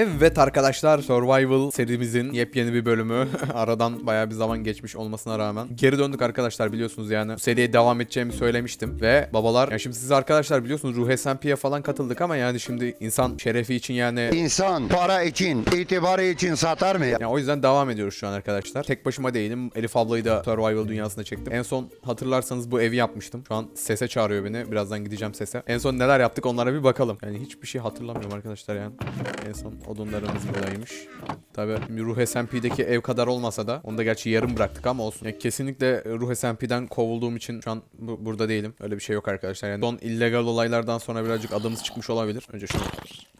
Evet arkadaşlar Survival serimizin yepyeni bir bölümü. Aradan bayağı bir zaman geçmiş olmasına rağmen. Geri döndük arkadaşlar biliyorsunuz yani. Bu seriye devam edeceğimi söylemiştim. Ve babalar ya şimdi siz arkadaşlar biliyorsunuz Ruh SMP'ye falan katıldık ama yani şimdi insan şerefi için yani İnsan para için, itibarı için satar mı ya? yani o yüzden devam ediyoruz şu an arkadaşlar. Tek başıma değilim. Elif ablayı da Survival dünyasına çektim. En son hatırlarsanız bu evi yapmıştım. Şu an sese çağırıyor beni. Birazdan gideceğim sese. En son neler yaptık onlara bir bakalım. Yani hiçbir şey hatırlamıyorum arkadaşlar yani. En son odunlarımız buradaymış. Tabi Ruh SMP'deki ev kadar olmasa da onu da gerçi yarım bıraktık ama olsun. Yani kesinlikle Ruh SMP'den kovulduğum için şu an bu- burada değilim. Öyle bir şey yok arkadaşlar. Yani son illegal olaylardan sonra birazcık adımız çıkmış olabilir. Önce şunu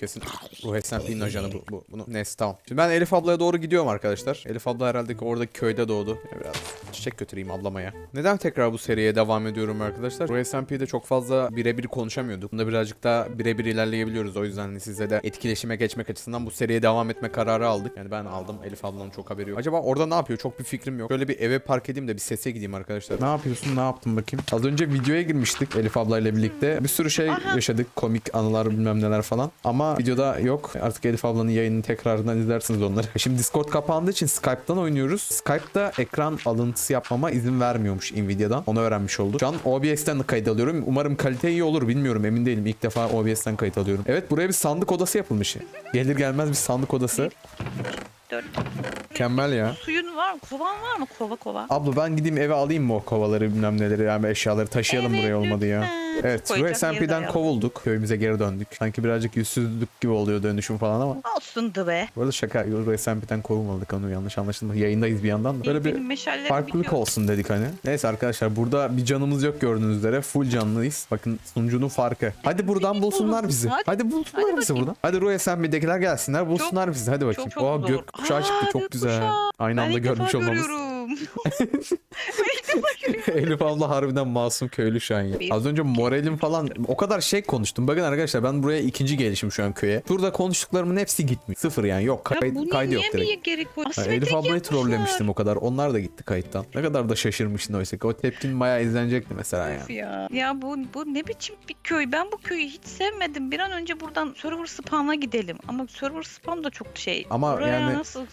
Kesin Ruh SMP'nin ajanı bu, bu. Bunu neyse tamam. Şimdi ben Elif ablaya doğru gidiyorum arkadaşlar. Elif abla herhalde ki oradaki köyde doğdu. Ya Biraz çiçek götüreyim ablamaya. Neden tekrar bu seriye devam ediyorum arkadaşlar? Ruh SMP'de çok fazla birebir konuşamıyorduk. Bunda birazcık daha birebir ilerleyebiliyoruz. O yüzden sizle de etkileşime geçmek açısından bu seriye devam etme kararı aldık. Yani ben aldım. Elif ablanın çok haberi yok. Acaba orada ne yapıyor? Çok bir fikrim yok. Böyle bir eve park edeyim de bir sese gideyim arkadaşlar. Ne yapıyorsun? Ne yaptın bakayım? Az önce videoya girmiştik Elif ablayla birlikte. Bir sürü şey yaşadık. Komik anılar bilmem neler falan. Ama videoda yok. Artık Elif ablanın yayını tekrardan izlersiniz onları. Şimdi Discord kapandığı için Skype'dan oynuyoruz. Skype'da ekran alıntısı yapmama izin vermiyormuş Nvidia'dan. Onu öğrenmiş olduk. Şu an OBS'ten kayıt alıyorum. Umarım kalite iyi olur. Bilmiyorum emin değilim. İlk defa OBS'ten kayıt alıyorum. Evet buraya bir sandık odası yapılmış. Gelir gelmez bir sandık odası. Dört. Mükemmel ya. Suyun var mı? Kovan var mı? Kova kova. Abla ben gideyim eve alayım mı o kovaları bilmem neleri yani eşyaları taşıyalım Evet, buraya olmadı ya. lütfen. Evet de SMP'den kovulduk. Köyümüze geri döndük. Sanki birazcık yüzsüzlük gibi oluyor dönüşüm falan ama. Olsun da be. Bu arada şaka. Ruh SMP'den kovulmadık onu yanlış anlaşılma. Yayındayız bir yandan da. Böyle bir farklılık bitiyor. olsun dedik hani. Neyse arkadaşlar burada bir canımız yok gördüğünüz üzere. Full canlıyız. Bakın sunucunun farkı. Hadi buradan bulsunlar bizi. Hadi. Hadi bulsunlar Hadi bizi bakayım. buradan. Hadi Ruh SMP'dekiler gelsinler bulsunlar bizi. Hadi bakayım. çok Oha zor. gökkuşağı çıktı çok güzel. Aynı anda görmüş olmamız. Elif abla harbiden masum köylü şu an ya. Az önce moralim falan o kadar şey konuştum. Bakın arkadaşlar ben buraya ikinci gelişim şu an köye. Burada konuştuklarımın hepsi gitmiyor. Sıfır yani yok. Ya Kayıt, bunu kaydı yok niye direkt. Ha, Asimetrik Elif ablayı trollemiştim o kadar. Onlar da gitti kayıttan. Ne kadar da şaşırmıştın oysa ki. O tepkin bayağı izlenecekti mesela yani. Ya. ya bu bu ne biçim bir köy? Ben bu köyü hiç sevmedim. Bir an önce buradan server spawn'a gidelim. Ama server spawn da çok şey. Ama Buraya yani nasıl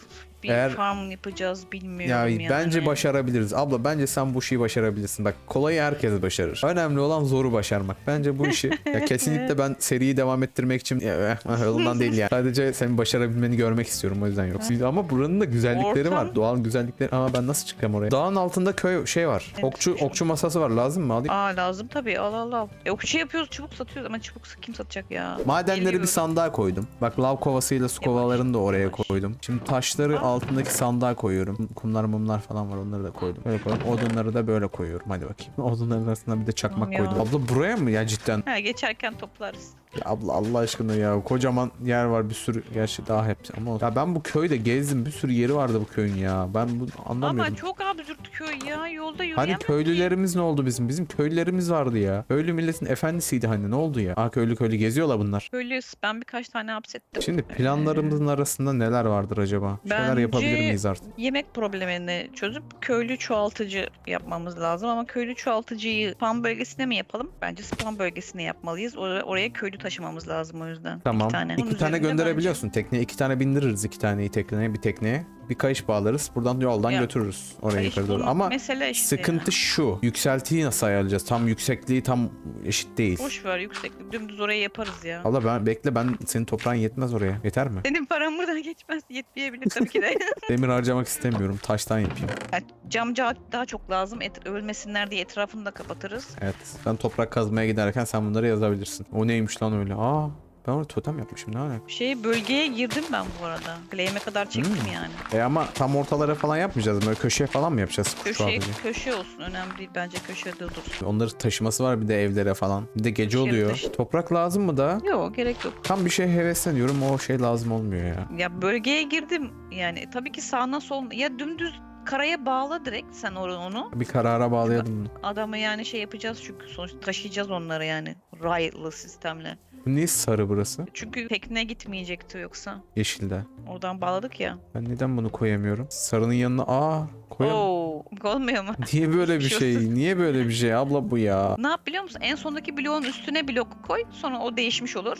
bir eğer- farm yapacağız bilmiyorum Ya yani. bence başarabiliriz. Abla bence sen bu işi başarabilirsin. Bak kolayı herkes başarır. Önemli olan zoru başarmak. Bence bu işi ya kesinlikle ben seriyi devam ettirmek için ya, eh, yolundan değil yani. Sadece senin başarabilmeni görmek istiyorum o yüzden yoksa. Ama buranın da güzellikleri var. Ortam- Doğal güzellikleri. Ama ben nasıl çıkacağım oraya? Dağın altında köy şey var. Evet, Okçu şu- okçu masası var. Lazım mı? Alayım. Aa lazım tabii al al al. E, okçu yapıyoruz çubuk satıyoruz ama çubuk kim satacak ya? Madenleri bir Geliyorum. sandığa koydum. Bak lav kovasıyla su Yavaş, kovalarını da oraya yavaş. koydum. Şimdi taşları Aa. Altındaki sandığa koyuyorum. Kumlar mumlar falan var onları da koydum. Böyle koydum. Odunları da böyle koyuyorum. Hadi bakayım. Odunların arasına bir de çakmak ya. koydum. Abla buraya mı ya cidden? Ha geçerken toplarız. Ya abla Allah aşkına ya kocaman yer var bir sürü gerçi daha hepsi ama ya ben bu köyde gezdim bir sürü yeri vardı bu köyün ya ben bu anlamıyorum. Ama çok absürt köy ya. Yolda Hani yürüyemem ki. köylülerimiz ne oldu bizim? Bizim köylülerimiz vardı ya. Köylü milletin efendisiydi hani ne oldu ya? Aa köylü köylü geziyorlar bunlar. Köylüyüz. Ben birkaç tane hapsettim. Şimdi planlarımızın arasında neler vardır acaba? Bir Şeyler Bence- yapabilir miyiz artık? Yemek problemini çözüp köylü çoğaltıcı yapmamız lazım ama köylü çoğaltıcıyı spam bölgesine mi yapalım? Bence spam bölgesine yapmalıyız. Or- oraya köylü taşımamız lazım o yüzden. Tamam. İki tane. İki Bunun tane üzerinde gönderebiliyorsun. Tekneye iki tane bindiririz iki taneyi tekneye bir tekneye. Bir kayış bağlarız. Buradan yoldan Ya, götürürüz oraya yukarı doğru. Ama mesele işte sıkıntı şu. Yükseltiyi nasıl ayarlayacağız? Tam yüksekliği tam eşit değil. ya. Boş ver yükseklik. Dümdüz oraya yaparız ya. Allah ben bekle ben senin toprağın yetmez oraya. Yeter mi? Senin paran buradan geçmez. Yetmeyebilir tabii ki de. Demir harcamak istemiyorum. Taştan yapayım. Yani cam ca- daha çok lazım. Et, ölmesinler diye etrafını da kapatırız. Evet. Ben toprak kazmaya giderken sen bunları yazabilirsin. O neymiş lan öyle? Aa ben orada totem yapmışım ne alaka? Şey bölgeye girdim ben bu arada. Claim'e kadar çektim Hmm. yani. E ama tam ortalara falan yapmayacağız. Böyle köşeye falan mı yapacağız? şu Köşe, abici? köşe olsun. Önemli değil. Bence köşede dursun. Onları taşıması var bir de evlere falan. Bir de gece Taşır, oluyor. Toprak lazım mı da? Yok gerek yok. Tam bir şey hevesleniyorum o şey lazım olmuyor ya. Ya bölgeye girdim. Yani tabii ki sağına sol ya dümdüz karaya bağla direkt sen or- onu. Bir karara bağlayalım. Adamı yani şey yapacağız çünkü sonuçta taşıyacağız onları yani raylı sistemle. Bu niye sarı burası? Çünkü tekne gitmeyecekti yoksa. Yeşilde. Oradan bağladık ya. Ben neden bunu koyamıyorum? Sarının yanına aa koyamam. Oo, olmuyor mu? Niye böyle bir Bir şey şey? Niye böyle bir şey abla bu ya? Ne yap biliyor musun? En sondaki bloğun üstüne blok koy. Sonra o değişmiş olur.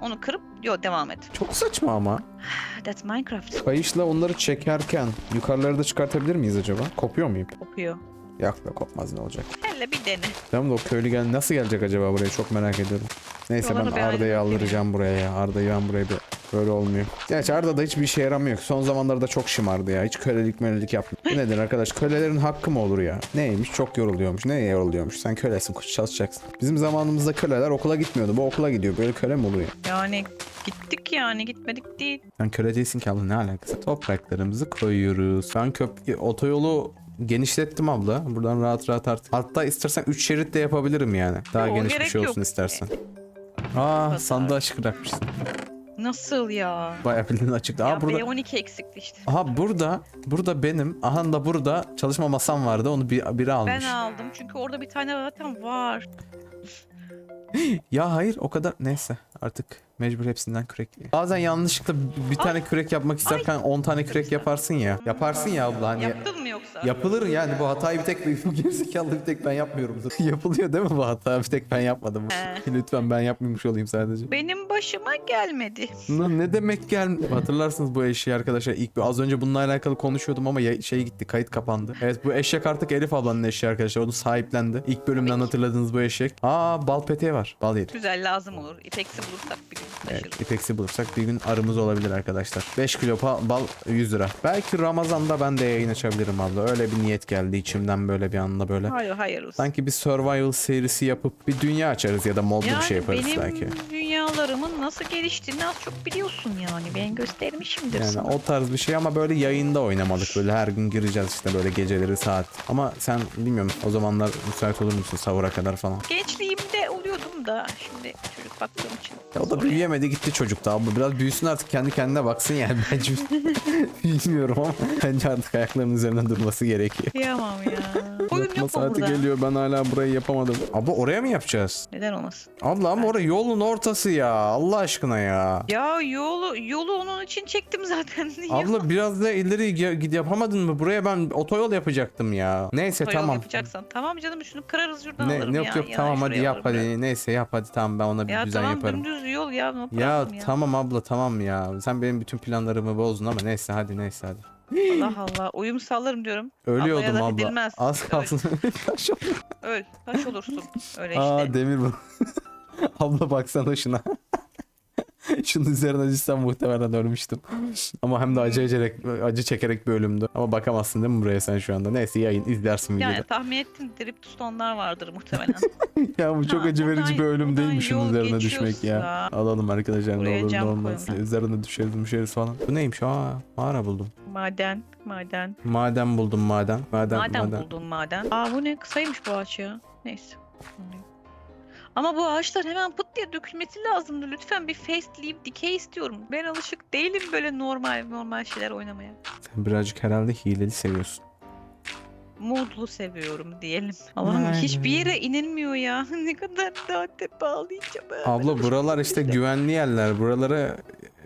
Onu kırıp yo devam et. Çok saçma ama. that's Minecraft. Kayışla onları çekerken yukarıları da çıkartabilir miyiz acaba? Kopuyor mu ip? Kopuyor. Yok be kopmaz ne olacak. Hele bir dene. Tamam da o köylü gel nasıl gelecek acaba buraya çok merak ediyorum. Neyse ben Buraları bir Arda'yı aldıracağım buraya ya. Arda'yı ben buraya bir böyle olmuyor. Gerçi Arda da hiçbir işe yaramıyor. Son zamanlarda çok şımardı ya. Hiç kölelik mölelik yapmıyor. Bu nedir arkadaş? Kölelerin hakkı mı olur ya? Neymiş? Çok yoruluyormuş. Neye yoruluyormuş? Sen kölesin çalışacaksın. Bizim zamanımızda köleler okula gitmiyordu. Bu okula gidiyor. Böyle köle mi oluyor? Yani gittik yani gitmedik değil. Sen köle değilsin ki abla ne alakası? Topraklarımızı koyuyoruz. Ben köp otoyolu genişlettim abla. Buradan rahat rahat art. Hatta istersen 3 şerit de yapabilirim yani. Daha Yo, geniş bir gerek şey olsun yok. istersen. Aa sandığı açık bırakmışsın. Nasıl ya? Bayağı bildiğin açıktı. Aa ya burada. B12 eksikti işte. Aha burada. Burada benim. Aha da burada çalışma masam vardı. Onu bir, biri almış. Ben aldım çünkü orada bir tane zaten var. Ya hayır o kadar. Neyse artık mecbur hepsinden kürek. Bazen yanlışlıkla bir tane kürek yapmak isterken 10 tane kürek yaparsın ya. Yaparsın ya abla hani. Yaptın mı yoksa? Yapılır yani bu hatayı bir tek bu gerizekalı bir tek ben yapmıyorumdur. Yapılıyor değil mi bu hata? Bir tek ben yapmadım. He. Lütfen ben yapmamış olayım sadece. Benim başıma gelmedi. Lan ne demek gel Hatırlarsınız bu eşeği arkadaşlar. İlk bir az önce bununla alakalı konuşuyordum ama ya- şey gitti kayıt kapandı. Evet bu eşek artık Elif ablanın eşeği arkadaşlar. Onu sahiplendi. İlk bölümden hatırladığınız bu eşek. Aa bal peteği var. Bal yeri. Güzel lazım olur. İpeksi bulursak bir gün. Evet, ipeksi bulursak bir gün arımız olabilir arkadaşlar. 5 kilo bal 100 lira. Belki Ramazan'da ben de yayın açabilirim abla. Öyle bir niyet geldi içimden böyle bir anda böyle. Hayır hayır olsun. Sanki bir survival serisi yapıp bir dünya açarız ya da modlu yani bir şey yaparız benim belki. dünyalarımın nasıl geliştiğini az çok biliyorsun yani. Ben göstermişimdir Yani sana. o tarz bir şey ama böyle yayında oynamalık böyle her gün gireceğiz işte böyle geceleri saat. Ama sen bilmiyorum o zamanlar müsait olur musun sahura kadar falan. Gençliğimde oluyordum da şimdi çocuk baktığım için. Ya o da büyüyemedi gitti çocuk da abla biraz büyüsün artık kendi kendine baksın yani bence bilmiyorum ama bence artık ayaklarının üzerine durması gerekiyor. Kıyamam ya. Oyun Yapma yok mu saati burada? geliyor ben hala burayı yapamadım. Abla oraya mı yapacağız? Neden olmasın? Abla ama orası yolun ortası ya Allah aşkına ya. Ya yolu yolu onun için çektim zaten. Abla biraz da ileri gid yapamadın mı? Buraya ben otoyol yapacaktım ya. Neyse Otoyol tamam. yapacaksan. Tamam canım şunu kırarız şuradan Ne, alırım ne ya. yok yok Ya tamam hadi yap alırım hadi. Neyse yap hadi tamam ben ona bir Ya düzen tamam yaparım. dümdüz yol ya. Ne Ya yapalım ya? tamam abla tamam ya. Sen benim bütün planlarımı bozdun ama neyse hadi neyse hadi. Allah Allah. Uyum sağlarım diyorum. Ölüyordum Ablaya laf abla. edilmez. Az kalsın. Taş Öl. Taş olursun. Öyle işte. Aa demir bu. abla baksana şuna. Şunun üzerine düşsem muhtemelen ölmüştüm. Ama hem de acı ederek, acı çekerek bir ölümdü. Ama bakamazsın değil mi buraya sen şu anda? Neyse yayın izlersin videoda. yani tahmin ettim dripstone'lar vardır muhtemelen. Ya bu çok Ha, acı verici buradan- bir ölüm buradan değil mi şunun yol üzerine düşmek ya. geçiyorsa- Alalım arkadaşlar ne Buraya olur ne cam olmaz. koyun. Üzerine düşeriz düşeriz falan. Bu neymiş? Aa mağara buldum. maden. Maden. Maden buldum maden. Maden Maden, maden. buldun maden. Aa bu ne? Kısaymış bu ağaç ya. Neyse. Ama bu ağaçlar hemen pıt diye dökülmesi lazımdı. Lütfen bir face leave decay istiyorum. Ben alışık değilim böyle normal normal şeyler oynamaya. Sen birazcık herhalde hileli seviyorsun. Modlu seviyorum diyelim. Allah'ım Aynen. hiçbir yere inilmiyor ya. ne kadar daha tepe ağlayacağım. Abla buralar işte güvenli yerler. Buralara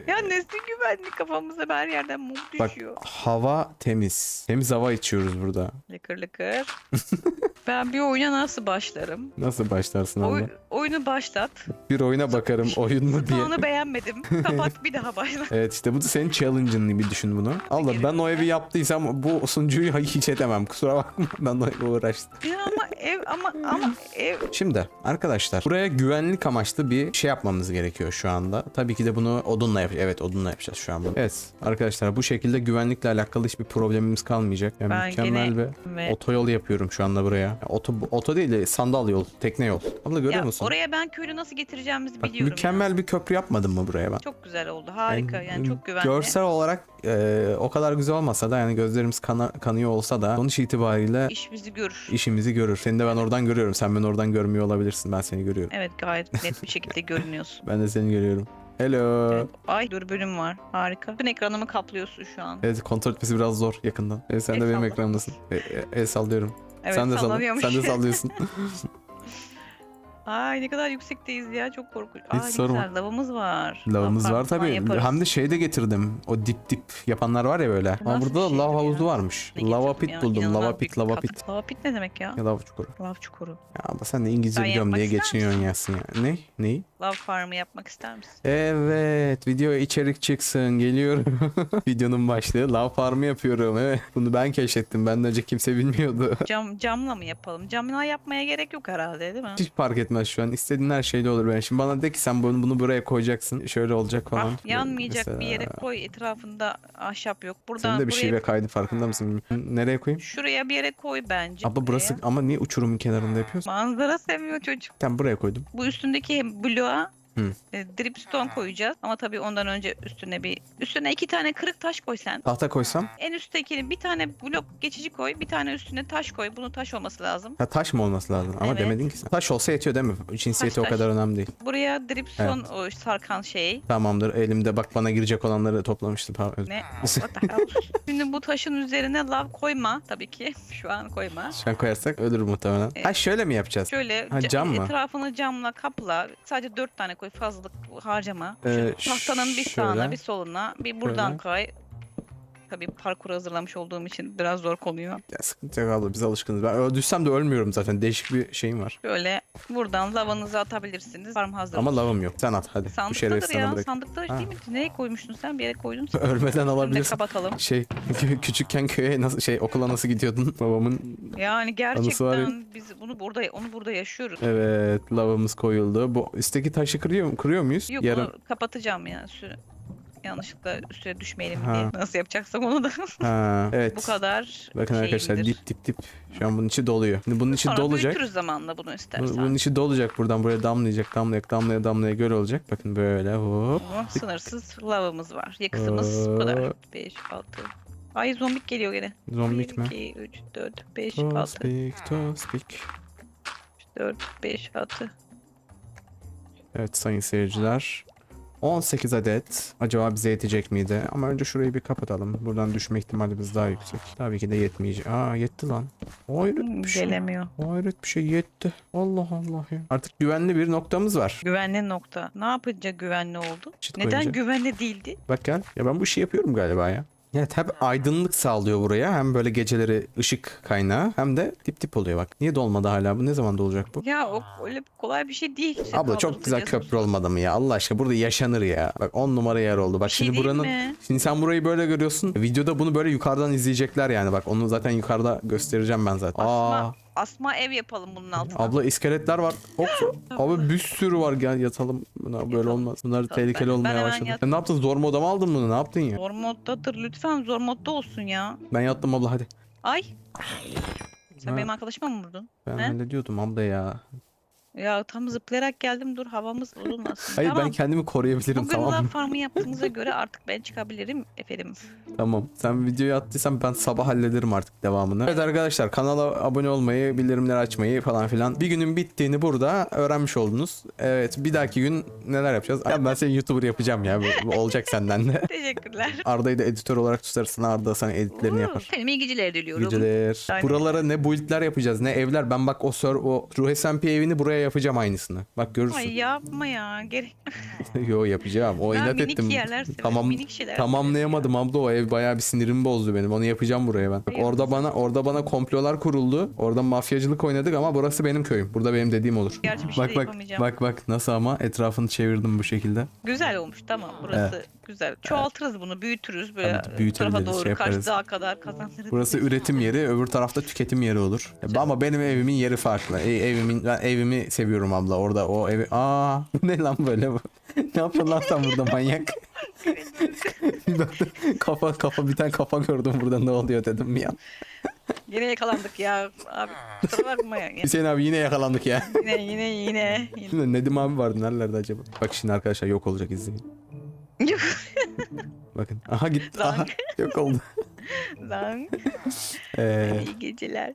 Ya nesi güvenli kafamıza her yerden mum bak düşüyor. hava temiz. Temiz hava içiyoruz burada. Lıkır lıkır. ben bir oyuna nasıl başlarım? Nasıl başlarsın abla? Oy- oyunu başlat. Bir oyuna bakarım oyun mu diye. Onu beğenmedim. Kapat bir daha başla. Evet işte bu da senin challenge'ın gibi düşün bunu. Allah ben o evi yaptıysam bu sunucuyu hiç edemem. Kusura bakma ben o evi uğraştım. Ya ama ev ama ama ev Şimdi arkadaşlar buraya güvenlik amaçlı bir şey yapmamız gerekiyor şu anda. Tabii ki de bunu odunla yapacağız. Evet odunla yapacağız şu an bunu. Evet arkadaşlar bu şekilde güvenlikle alakalı hiçbir problemimiz kalmayacak. Yani Ben mükemmel bir ve otoyol yapıyorum şu anda buraya. Oto, oto değil de sandal yol, tekne yol. Abla görüyor ya musun? oraya ben köylü nasıl getireceğimizi Bak biliyorum. mükemmel bir köprü yapmadım mı buraya ben? Ya. Çok güzel oldu. Harika. Yani çok güvenli. Görsel olarak e, o kadar güzel olmasa da yani gözlerimiz kana, kanıyor olsa da sonuç itibariyle İş bizi görür. işimizi görür. Seni de ben oradan görüyorum. Sen beni oradan görmüyor olabilirsin. Ben seni görüyorum. Evet gayet net bir şekilde görünüyorsun. Ben de seni görüyorum. Hello. Evet. Evet. Ay dürbünüm var. Harika. Bütün ekranımı kaplıyorsun şu an. kontrol etmesi biraz zor yakından. Evet, sen El de benim ekranımdasın. E, e, el sallıyorum. Evet sen de salla. sallanıyormuş. Sen de sallıyorsun. Ay ne kadar yüksekteyiz ya çok korkunç. Ay Hiç ne sorma. güzel lavımız var. Lavımız var Apartman tabii. yaparız. Hem de şey de getirdim. O dip dip yapanlar var ya böyle. Ama nasıl burada bir da şeydir lav ya? havuzu varmış. Ne Lava getirdim pit ya? buldum. İnanılmaz Lava büyük pit, lava kafa- pit. Lava pit ne demek ya? Ya lava çukuru. Lav çukuru. Ya abla sen de İngilizce Ben biliyorum diye yapmak ister geçiniyorsun yasin ya. Ne? Neyi? Love farmı yapmak ister misin? Evet, video içerik çıksın. Geliyorum. Videonun başlığı Love Farm'ı yapıyorum. Evet, bunu ben keşfettim. Benden önce kimse bilmiyordu. Cam camla mı yapalım? Camla yapmaya gerek yok herhalde değil mi? Hiç fark etmez şu an. İstediğin her şeyde olur benim. Şimdi bana de ki sen bunu, bunu buraya koyacaksın. Şöyle olacak falan. Ah, yanmayacak bir Mesela- yere koy. Etrafında ahşap yok. Buradan Senin de bir buraya, şive kaydı farkında mısın? Nereye koyayım? şuraya bir yere koy bence. Abla burası ama niye uçurumun kenarında yapıyorsun? Manzara seviyor çocuk. Ben buraya koydum. Bu üstündeki bloğa lá. Hı. e, dripstone koyacağız. Ama tabii ondan önce üstüne bir üstüne iki tane kırık taş koy sen. Tahta koysam. En üsttekini bir tane blok geçici koy, bir tane üstüne taş koy. Bunun taş olması lazım. Ha taş mı olması lazım? Ama Evet. demedin ki sen. Taş olsa yetiyor değil mi? Cinsiyeti o taş. kadar önemli değil. Buraya dripstone o sarkan şey. Tamamdır. Elimde bak bana girecek olanları toplamıştım. Pardon. Ne? What the hell? Şimdi bu taşın üzerine lav koyma tabii ki. Şu an koyma. Şu an koyarsak ölür muhtemelen. Ha şöyle mi yapacağız? Şöyle Ha, ca- cam mı? etrafını camla kapla. Sadece dört tane koy fazlalık harcama. Şu Ee, tahtanın bir şöyle. sağına bir soluna bir buradan Şöyle. koy. Tabii parkur hazırlamış olduğum için biraz zor konuyor. Ya sıkıntı yok abla biz alışkınız. Ben öldüysem de ölmüyorum zaten. Değişik bir şeyim var. Şöyle buradan lavanızı atabilirsiniz. Farm hazır. Ama lavım yok. Sen at hadi. Bu şerefi Sandıktadır sana ya. bırak. Sandıkta Ha. değil mi? Nereye koymuştun sen? Bir yere koydun. Ölmeden alabilirsin. kapatalım. Şey kü- küçükken köye nasıl şey okula nasıl gidiyordun? Babamın Yani var ya. gerçekten biz bunu burada onu burada yaşıyoruz. evet lavamız koyuldu. Bu üstteki taşı kırıyor kırıyor muyuz? Yok Yarım. bunu kapatacağım ya. Sü- Yanlışlıkla üstüne düşmeyelim Ha. diye. Nasıl yapacaksak onu da. Ha, evet. Bu kadar Bakın arkadaşlar şeyimdir. dip dip dip. Şu an bunun içi doluyor. Şimdi bunun içi Sonra dolacak. büyütürüz zamanla bunu Bu- istersen. Bunun içi dolacak buradan buraya damlayacak damlayacak damlaya damlaya göl olacak. Bakın böyle hop. Oh, sınırsız lavamız var. Yakıtımız bu kadar. Hop. 5, 6. Ay zombik geliyor gene. Zombik 1, mi? 2, 3, 4, 5, 6, Tospik tospik. 4, 5, 6. Evet sayın seyirciler. 18 adet. Acaba bize yetecek miydi? Ama önce şurayı bir kapatalım. Buradan düşme ihtimalimiz daha yüksek. Tabii ki de yetmeyecek. Aa yetti lan. Hayret bir şey. Gelemiyor. Hayret bir şey yetti. Allah Allah ya. Artık güvenli bir noktamız var. Güvenli nokta. Ne yapınca güvenli oldu? Çit Neden koyunca. güvenli değildi? Bak gel. Ya ben bu işi yapıyorum galiba ya. Evet hem aydınlık sağlıyor buraya hem böyle geceleri ışık kaynağı hem de tip tip oluyor bak. Niye dolmadı hala bu? Ne zaman dolacak bu? Ya o öyle kolay bir şey değil. İşte Abla çok güzel köprü olmadı mı ya? Allah aşkına burada yaşanır ya. Bak 10 numara yer oldu. Bak Bir şey şimdi değil buranın mi? Şimdi sen burayı böyle görüyorsun. Videoda bunu böyle yukarıdan izleyecekler yani. Bak onu zaten yukarıda göstereceğim ben zaten. Aa, asma ev yapalım bunun altına. abla iskeletler var. Hop. Abi bir sürü var. Gel yatalım. Buna böyle olmaz. Bunlar Yatalım. tehlikeli Ben- ben olmaya hemen başladı. yat- Sen ne yaptın? Zor moda mı aldın bunu? Ne yaptın ya? Zor moddadır lütfen zor modda olsun ya. Ben yattım abla hadi. Ay. Sen Ha. benim arkadaşıma mı vurdun? Ben He? hallediyordum abla ya. Ya tam zıplayarak geldim dur havamız bozulmasın. Hayır tamam. ben kendimi koruyabilirim Bugün tamam love mı? farmı yaptığınıza göre artık ben çıkabilirim efendim. Tamam. Sen videoyu attıysan ben sabah hallederim artık devamını. Evet arkadaşlar kanala abone olmayı, bildirimleri açmayı falan filan. Bir günün bittiğini burada öğrenmiş oldunuz. Evet bir dahaki gün neler yapacağız? Ya ben seni YouTuber yapacağım ya. Bu, bu olacak senden de. Teşekkürler. Arda'yı da editör olarak tutarsın. Arda sana editlerini yapar. Efendim iyi geceler diliyorum. Geceler. Aynen. Buralara ne build'ler yapacağız ne evler. Ben bak o sör o Ruh SMP evini buraya yapacağım aynısını. Bak görürsün. Ay yapma ya. Gerek. Yo yapacağım. O Ben inat minik ettim. yerler severim. Tamam Minik şeyler tamamlayamadım abla o ev bayağı bir sinirimi bozdu benim. Onu yapacağım buraya ben. Bak, Hayır. orada bana orada bana komplolar kuruldu. Orada mafyacılık oynadık ama burası benim köyüm. Burada benim dediğim olur. Gerçi bir şey bak de bak yapamayacağım. bak bak nasıl ama etrafını çevirdim bu şekilde. Güzel olmuş tamam burası güzel. Çoğaltırız bunu büyütürüz böyle Evet, büyütebiliriz, tarafa doğru şey kaç yaparız. daha kadar kazandırırız. Burası üretim yeri, öbür tarafta tüketim yeri olur. Ama benim evimin yeri farklı. E, evimin ben evimi seviyorum abla. Orada o evi. Aa, ne lan böyle bu? ne yapıyorsun lan sen burada manyak? Kafa kafa bir tane kafa gördüm burada ne oluyor dedim ya. Yine yakalandık ya abi kusura bakma ya. Hüseyin abi yine yakalandık ya. Yine yine yine. yine. Nedim abi vardı nerelerde acaba? Bak şimdi arkadaşlar yok olacak izleyin. Bakın. Aha gitti. Aha. Zank. Yok oldu. lan. Ee, İyi geceler.